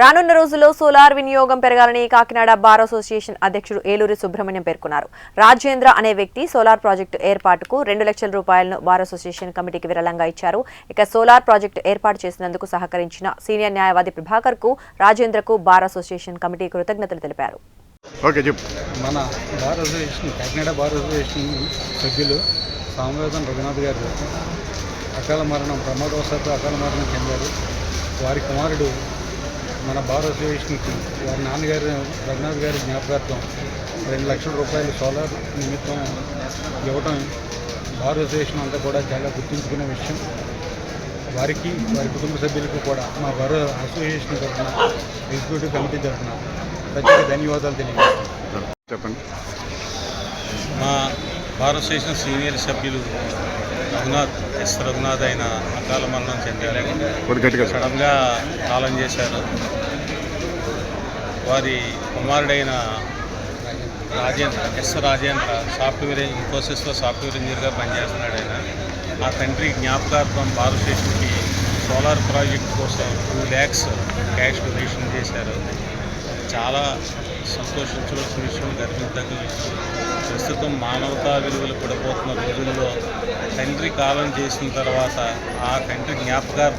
రానున్న రోజుల్లో సోలార్ వినియోగం పెరగాలని కాకినాడ బార్ అసోసియేషన్ అధ్యక్షుడు ఏలూరి సుబ్రహ్మణ్యం పేర్కొన్నారు. రాజేంద్ర అనే వ్యక్తి సోలార్ ప్రాజెక్టు ఏర్పాటుకు రెండు లక్షల రూపాయలను బార్ అసోసియేషన్ కమిటీకి విరాళంగా ఇచ్చారు. ఇక సోలార్ ప్రాజెక్టు ఏర్పాటు చేసినందుకు సహకరించిన సీనియర్ న్యాయవాది ప్రభాకర్కు రాజేంద్రకు బార్ అసోసియేషన్ కమిటీ కృతజ్ఞతలు తెలిపారు. ఓకే చెప్పు. మన bar association Kakinada bar association సభ్యులు సామవేదం రఘునాథ్ గారు అకాల మరణం ప్రమాదవశాత్తు అకాల మరణం చెందారు. వారి కుమారుడు మన బార్ అసోసియేషన్కి వారి నాన్నగారు రఘునాథ్ గారి జ్ఞాపకార్థం రెండు లక్షల రూపాయలు సోలార్ నిమిత్తం ఇవ్వటం బార్ అసోసియేషన్ అంతా కూడా చాలా గుర్తుంచుకునే విషయం. వారికి వారి కుటుంబ సభ్యులకు కూడా మా బార్ అసోసియేషన్ తరఫున ఎగ్జిక్యూటివ్ కమిటీ తరఫున ప్రత్యేక ధన్యవాదాలు తెలియజేస్తాను చెప్పండి. మా భారత స్టేషన్ సీనియర్ సభ్యులు రఘునాథ్ ఎస్ రఘునాథ్ అయిన అకాల మరణం చెందారు. సడన్గా కాలం చేశారు. వారి కుమారుడైన రాజేంద్ర ఎస్ రాజేంద్ర సాఫ్ట్వేర్ ఇన్ఫోసిస్లో సాఫ్ట్వేర్ ఇంజనీర్గా పనిచేస్తున్నాడు ఆయన. ఆ తండ్రి జ్ఞాపకార్థం భారత స్టేషన్కి సోలార్ ప్రాజెక్ట్ కోసం టూ ల్యాక్స్ క్యాష్ డొనేషన్ చేశారు. చాలా సంతోషించవలసిన విషయం గర్వించదగ్గ విషయం. ప్రస్తుతం మానవతా విలువలు పడిపోతున్న రోజుల్లో తండ్రి కాలం చేసిన తర్వాత ఆ తండ్రి జ్ఞాపకార్థం